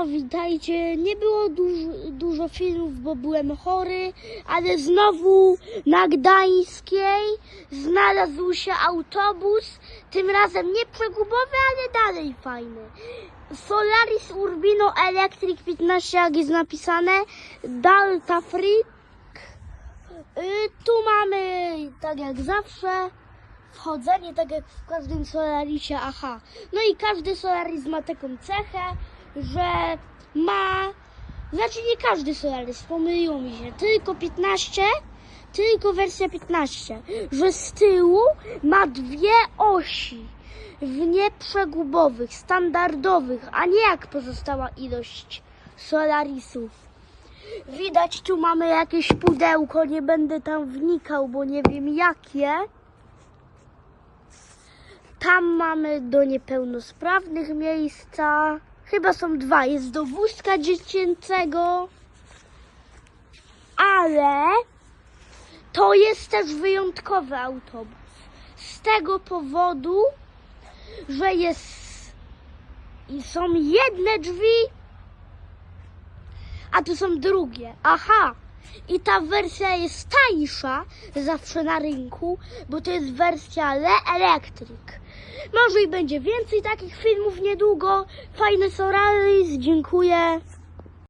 No, witajcie. Nie było dużo, dużo filmów, bo byłem chory, ale znowu na Gdańskiej znalazł się autobus. Tym razem nie przegubowy, ale dalej fajny. Solaris Urbino Electric 15, jak jest napisane. Delta Freak. Y, tu mamy, tak jak zawsze, wchodzenie, tak jak w każdym Solarisie, aha. No i każdy Solaris ma taką cechę, że ma, znaczy nie każdy Solaris, pomyliło mi się, tylko 15, tylko wersja 15, że z tyłu ma dwie osi w nieprzegubowych, standardowych, a nie jak pozostała ilość Solarisów. Widać, tu mamy jakieś pudełko, nie będę tam wnikał, bo nie wiem jakie. Tam mamy do niepełnosprawnych miejsca. Chyba są dwa. Jest do wózka dziecięcego. Ale to jest też wyjątkowy autobus. Z tego powodu, że jest i są jedne drzwi, a tu są drugie. Aha! I ta wersja jest tańsza zawsze na rynku, bo to jest wersja Le Electric. Może i będzie więcej takich filmów niedługo. Fajny Soralis, dziękuję.